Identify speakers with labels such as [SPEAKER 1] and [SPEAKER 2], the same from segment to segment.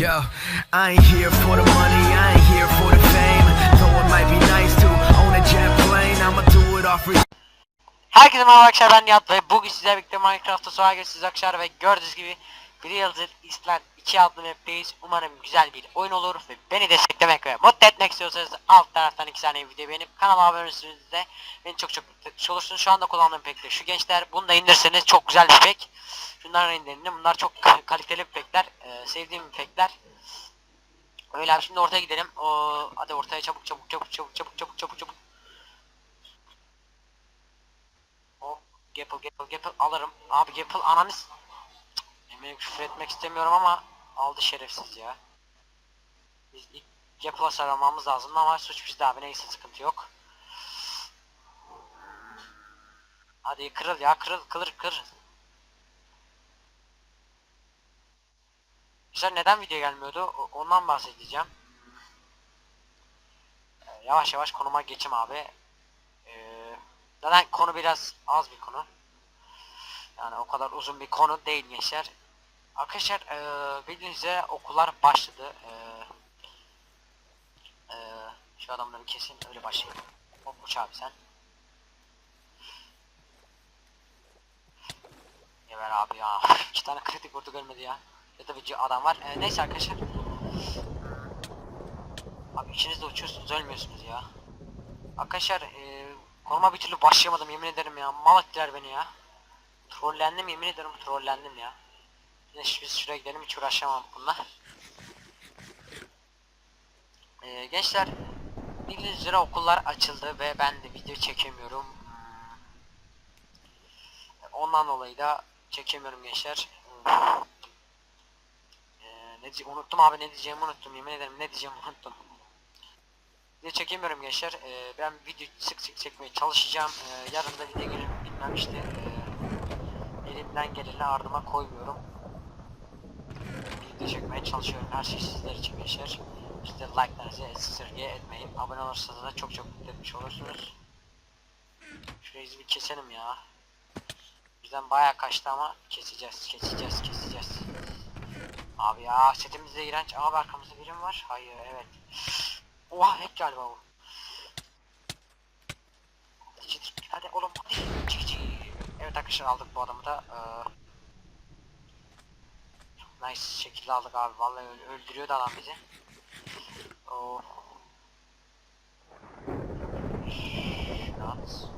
[SPEAKER 1] Yo, I ain't here for the money, I ain't here for the fame. Though it might be nice to own a jet plane, I'ma do it for
[SPEAKER 2] Herkese merhaba arkadaşlar ben Nihat ve bugün sizlerle birlikte Minecraft'ta sonra geçeceğiz arkadaşlar ve gördüğünüz gibi bir Yıldız Island 2 adlı map'teyiz. Umarım güzel bir oyun olur ve beni desteklemek ve mutlu etmek istiyorsanız alt taraftan 2 saniye video beğenip kanalıma abone olursunuz de beni çok çok mutlu olursunuz. Şu anda kullandığım pek de şu gençler bunu da indirseniz çok güzel bir pek. Şunları indirin bunlar çok kaliteli pekler ee, sevdiğim pekler. Öyle abi şimdi ortaya gidelim. Oo, hadi ortaya çabuk çabuk çabuk çabuk çabuk çabuk çabuk çabuk. Hop Gapple Gapple Gapple alırım. Abi Gapple ananı Eminim küfür etmek istemiyorum ama aldı şerefsiz ya. Biz ilk Gapple'a sarılmamız lazım ama suç bizde abi neyse sıkıntı yok. Hadi kırıl ya kırıl kırıl kır. Güzel neden video gelmiyordu ondan bahsedeceğim. Ee, Yavaş yavaş konuma geçim abi. Ee, zaten konu biraz az bir konu. Yani o kadar uzun bir konu değil gençler. Arkadaşlar ee, bildiğiniz üzere okullar başladı. Ee, ee, şu adamları kesin öyle başlayalım. Hop uç abi sen. Geber abi ya. İki tane kritik vurdu görmedi ya. Ya da bir adam var. Ee, neyse arkadaşlar. Abi ikiniz de uçuyorsunuz ölmüyorsunuz ya. Arkadaşlar ee, konuma bir türlü başlayamadım yemin ederim ya. Mal ettiler beni ya. Trollendim yemin ederim trollendim ya. Şu- biz şuraya gidelim hiç uğraşamam bununla. Ee, gençler bildiğiniz üzere okullar açıldı ve ben de video çekemiyorum. Hmm. Ondan dolayı da çekemiyorum gençler. Ee, ne diye unuttum abi ne diyeceğimi unuttum yemin ederim ne diyeceğimi unuttum. Video çekemiyorum gençler. Ee, ben video sık sık çekmeye çalışacağım. Ee, yarın da video gelir bilmem işte. Ee, elimden geleni ardıma koymuyorum. Çalışıyorum. Her şey sizler için gençler. İşte like'larınızı esirge etmeyin. Abone olursanız da çok çok mutlu etmiş olursunuz. Şurayı bir keselim ya. Bizden bayağı kaçtı ama keseceğiz, keseceğiz, keseceğiz. Abi ya setimizde iğrenç. Abi arkamızda biri mi var? Hayır, evet. Oha hack galiba bu. Hadi oğlum hadi. Evet arkadaşlar aldık bu adamı da. Ee, nice şekilde aldık abi. Vallahi öl- öldürüyordu adam bizi. Oh. Şurat.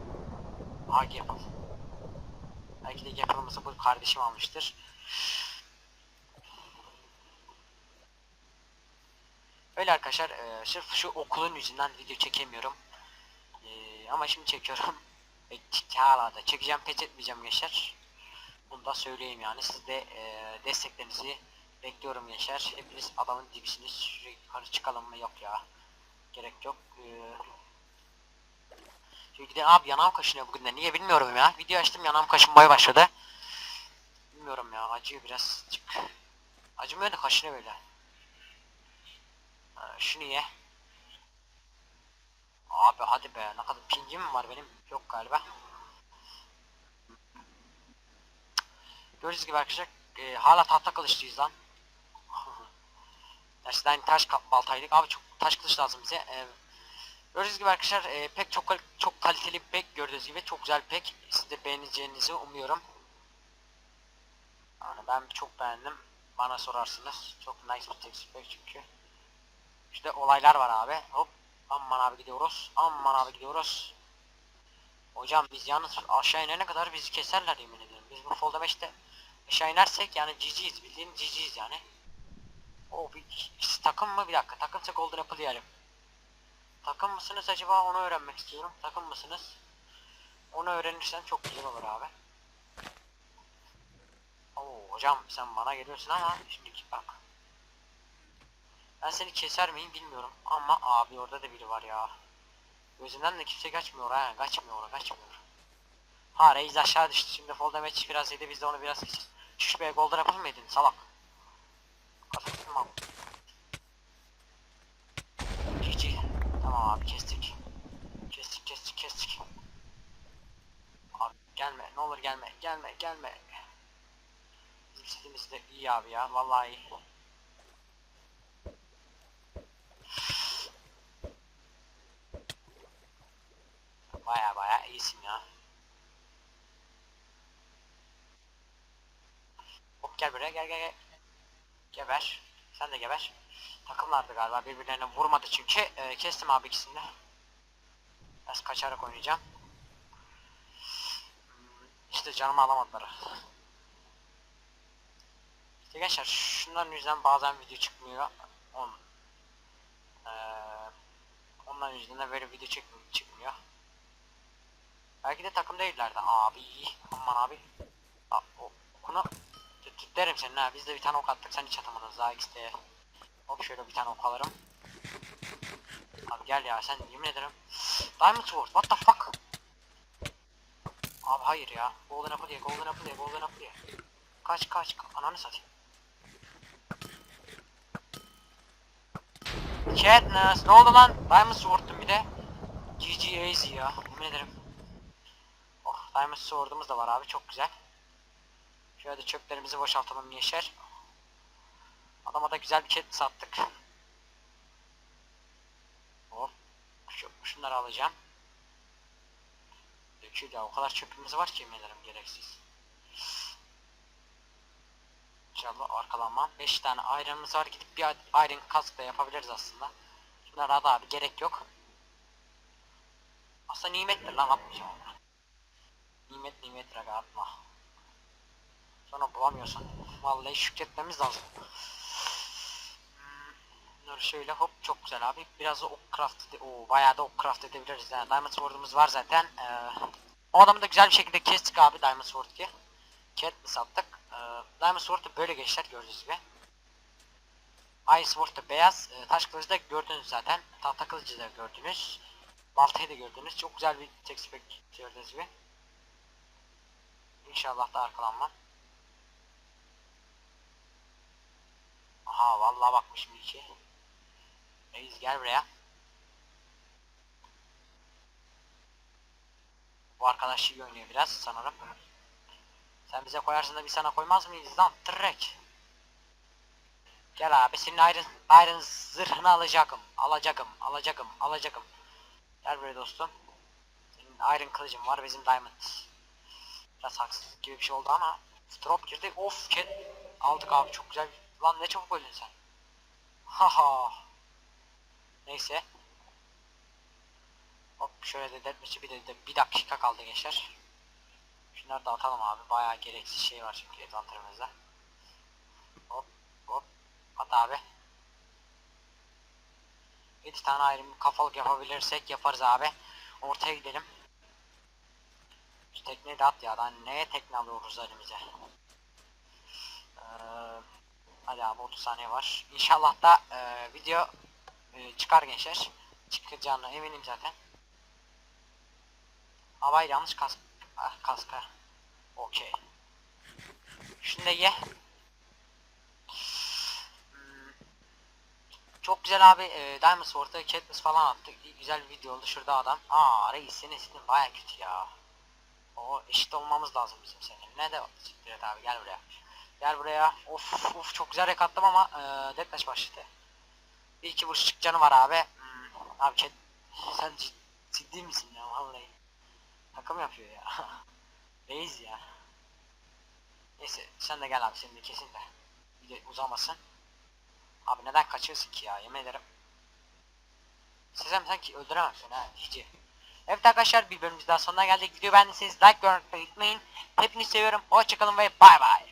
[SPEAKER 2] Aha Gapple. Belki de Gapple'ımızı bu kardeşim almıştır. Öyle arkadaşlar eee, sırf şu okulun yüzünden video çekemiyorum. Eee, ama şimdi çekiyorum. Ç- hala da çekeceğim pes etmeyeceğim gençler. Bunu da söyleyeyim yani siz de eee, desteklerinizi bekliyorum gençler. Hepiniz adamın dibisiniz. Yukarı çıkalım mı yok ya. Gerek yok. Eee Şimdi gidelim abi yanağım kaşınıyor bugün de niye bilmiyorum ya. Video açtım yanağım kaşınmaya başladı. Bilmiyorum ya acıyor biraz. Çık. Acımıyor da kaşınıyor böyle. Ha, şunu ye. Abi hadi be ne kadar pingim var benim? Yok galiba. Gördüğünüz gibi arkadaşlar e, hala tahta kılıçlıyız lan. Gerçekten taş baltaydık abi çok taş kılıç lazım bize. E, gördüğünüz gibi arkadaşlar e, pek çok çok kaliteli bir pek gördüğünüz gibi çok güzel pek. Siz de beğeneceğinizi umuyorum. Yani ben çok beğendim. Bana sorarsınız. Çok nice bir text pack çünkü. İşte olaylar var abi. Hop. Aman abi gidiyoruz. Aman abi gidiyoruz. Hocam biz yalnız aşağı inene kadar bizi keserler yemin ederim. Biz bu Folda 5'te aşağı yani GG'yiz. Bildiğin GG'yiz yani. O bir takım mı? Bir dakika. Takımsa Golden Apple diyelim. Takım mısınız acaba onu öğrenmek istiyorum. Takım mısınız? Onu öğrenirsen çok güzel olur abi. Oo hocam sen bana geliyorsun ama şimdiki bak. Ben seni keser miyim bilmiyorum ama abi orada da biri var ya. Gözünden de kimse kaçmıyor ha kaçmıyor kaçmıyor. Ha Reis aşağı düştü. Şimdi fall damage biraz yedi. Biz de onu biraz keseceğiz. Şuş be golden apple mı yedin salak? Kazandın mı abi? GG. Tamam abi kestik. Kestik kestik kestik. Abi gelme ne olur gelme gelme gelme. Bizim setimiz de iyi abi ya vallahi iyi. Baya baya iyisin ya. Gel buraya gel gel gel. Geber. Sen de geber. Takımlardı galiba birbirlerine vurmadı çünkü. Ee, kestim abi ikisini de. Biraz kaçarak oynayacağım. Hmm, İşte canımı alamadılar. İşte gençler şunların yüzünden bazen video çıkmıyor. On. Ee, onların yüzünden de böyle video çık çıkmıyor. Belki de takım değillerdi. Abi aman abi. Aa, o, okunu derim senin ha. Biz de bir tane ok attık. Sen hiç atamadın daha X'te. Hop şöyle bir tane ok alırım. Abi gel ya sen yemin ederim. Diamond Sword what the fuck? Abi hayır ya. Golden Apple ye, Golden Apple ye, Golden Apple ye. Kaç kaç. Ananı satayım. Katniss ne oldu lan? Diamond Sword'tum bir de. GG easy ya. Yemin ederim. Oh Diamond Sword'umuz da var abi çok güzel. Şöyle çöplerimizi boşaltalım yeşer. Adama da güzel bir cat sattık. Hop. Şu, şunları alacağım. Döküyor ya o kadar çöpümüz var ki yemin ederim gereksiz. İnşallah arkalanmam. 5 tane iron'ımız var. Gidip bir iron kask da yapabiliriz aslında. Şunlara da abi gerek yok. Aslında nimettir lan atmayacağım onu. Nimet nimet raga atma. Sonra bulamıyorsun. Vallahi şükretmemiz lazım. Hmm, Bunları şöyle hop çok güzel abi. Biraz da ok craft Oo, bayağı da ok craft edebiliriz. Yani Diamond Sword'umuz var zaten. Ee, o adamı da güzel bir şekilde kestik abi Diamond Sword ki. Cat mi sattık? Ee, Diamond Sword da böyle geçler gördüğünüz gibi. Ice Sword da beyaz. Ee, taş kılıcı da gördünüz zaten. Tahta kılıcı da gördünüz. Baltayı da gördünüz. Çok güzel bir text pack gördüğünüz gibi. İnşallah da arkalanmam. Aha vallahi bakmışım iyi ki. Reis gel buraya. Bu arkadaş iyi oynuyor biraz sanırım. Sen bize koyarsın da biz sana koymaz mıyız lan tırrek. Gel abi senin iron, iron zırhını alacakım. Alacakım, alacakım, alacakım. Gel buraya dostum. Senin iron kılıcın var bizim diamond. Biraz haksızlık gibi bir şey oldu ama drop girdi. Of cat. Aldık abi çok güzel. Lan ne çabuk öldün sen. Haha. Neyse. Hop şöyle de deathmatch'i bir de, de bir dakika kaldı gençler. Şunları da atalım abi. Bayağı gereksiz şey var çünkü envanterimizde. Hop hop. At abi. 7 tane ayrım kafalık yapabilirsek yaparız abi. Ortaya gidelim. Şu tekneyi de at ya. Daha neye tekne alıyoruz elimize? Ee, hadi abi 30 saniye var. İnşallah da e, video e, çıkar gençler. Çıkacağına eminim zaten. Havayı yanlış kask ah, kaska. Okey. Şunu da ye. Hmm. Çok güzel abi e, Diamond Sword'a Katniss falan attık. Güzel bir video oldu. Şurada adam. Aa reis senin senin baya kötü ya. O eşit olmamız lazım bizim senin. Ne de siktir et abi gel buraya. Gel buraya. Of of çok güzel rek attım ama e, deathmatch başladı. Bir iki vuruş canı var abi. Hmm, abi Kat sen cid- ciddi misin ya vallahi. Takım yapıyor ya. Reis ya. Neyse sen de gel abi senin de kesin de. Bir de uzamasın. Abi neden kaçıyorsun ki ya yemin ederim. Sizem sanki öldüremem seni ha hiç. Evet arkadaşlar bir bölümümüz daha sonuna geldik. Video beğendiyseniz like görmeyi unutmayın. Hepinizi seviyorum. Hoşçakalın ve bay bay.